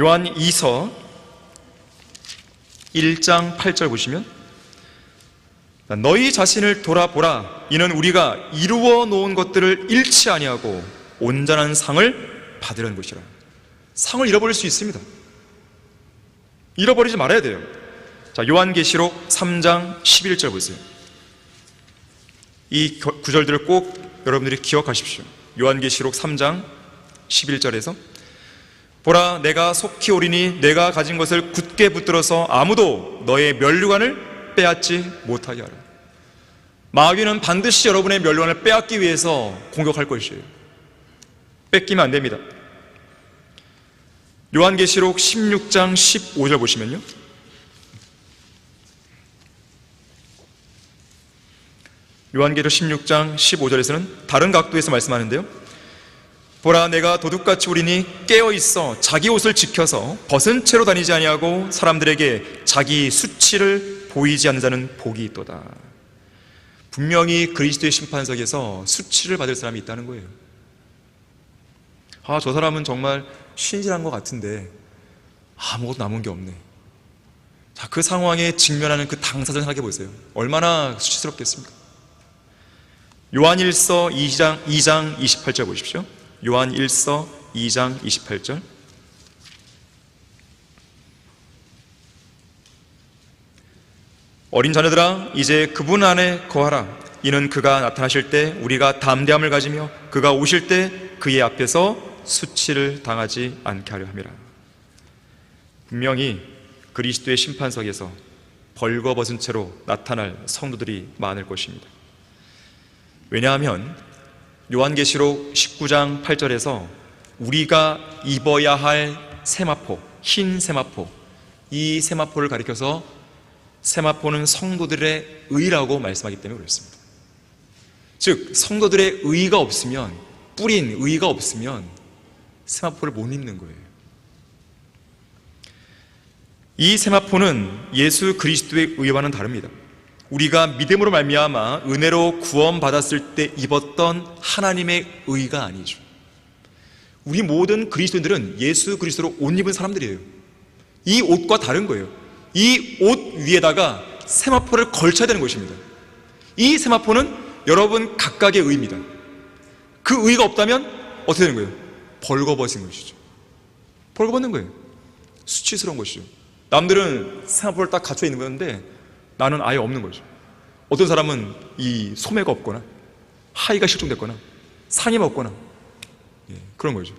요한 2서 1장 8절 보시면 너희 자신을 돌아보라. 이는 우리가 이루어 놓은 것들을 잃지 아니하고 온전한 상을 받으려는 것이라. 상을 잃어버릴 수 있습니다. 잃어버리지 말아야 돼요. 자 요한계시록 3장 11절 보세요. 이 겨- 구절들을 꼭 여러분들이 기억하십시오. 요한계시록 3장 11절에서 보라 내가 속히 오리니 내가 가진 것을 굳게 붙들어서 아무도 너의 면류관을 빼앗지 못하게 하라. 마귀는 반드시 여러분의 면류관을 빼앗기 위해서 공격할 것이에요. 뺏기면 안 됩니다. 요한계시록 16장 15절 보시면요. 요한계시록 16장 15절에서는 다른 각도에서 말씀하는데요 보라 내가 도둑같이 우리니 깨어 있어 자기 옷을 지켜서 벗은 채로 다니지 아니하고 사람들에게 자기 수치를 보이지 않는 자는 복이 있도다. 분명히 그리스도의 심판석에서 수치를 받을 사람이 있다는 거예요. 아, 저 사람은 정말 신실한 것 같은데 아무것도 남은 게 없네. 자, 그 상황에 직면하는 그 당사자 생각해 보세요. 얼마나 수치스럽겠습니까? 요한 1서 2장, 2장 28절 보십시오. 요한 1서 2장 28절. 어린 자녀들아 이제 그분 안에 거하라. 이는 그가 나타나실 때 우리가 담대함을 가지며 그가 오실 때 그의 앞에서 수치를 당하지 않게 하려 함이라. 분명히 그리스도의 심판석에서 벌거벗은 채로 나타날 성도들이 많을 것입니다. 왜냐하면 요한계시록 19장 8절에서 우리가 입어야 할 세마포, 흰 세마포, 이 세마포를 가리켜서 세마포는 성도들의 의라고 말씀하기 때문에 그렇습니다. 즉, 성도들의 의가 없으면, 뿌린 의가 없으면 세마포를 못 입는 거예요. 이 세마포는 예수 그리스도의 의와는 다릅니다. 우리가 믿음으로 말미암아 은혜로 구원받았을 때 입었던 하나님의 의가 아니죠. 우리 모든 그리스도인들은 예수 그리스도로 옷 입은 사람들이에요. 이 옷과 다른 거예요. 이 옷 위에다가 세마포를 걸쳐야 되는 것입니다. 이 세마포는 여러분 각각의 의입니다. 그 의가 없다면 어떻게 되는 거예요? 벌거벗은 것이죠. 벌거벗는 거예요. 수치스러운 것이죠. 남들은 세마포를 딱 갖춰 있는 건데 나는 아예 없는 거죠. 어떤 사람은 이 소매가 없거나 하의가 실종됐거나 상의가 없거나 예, 그런 거죠.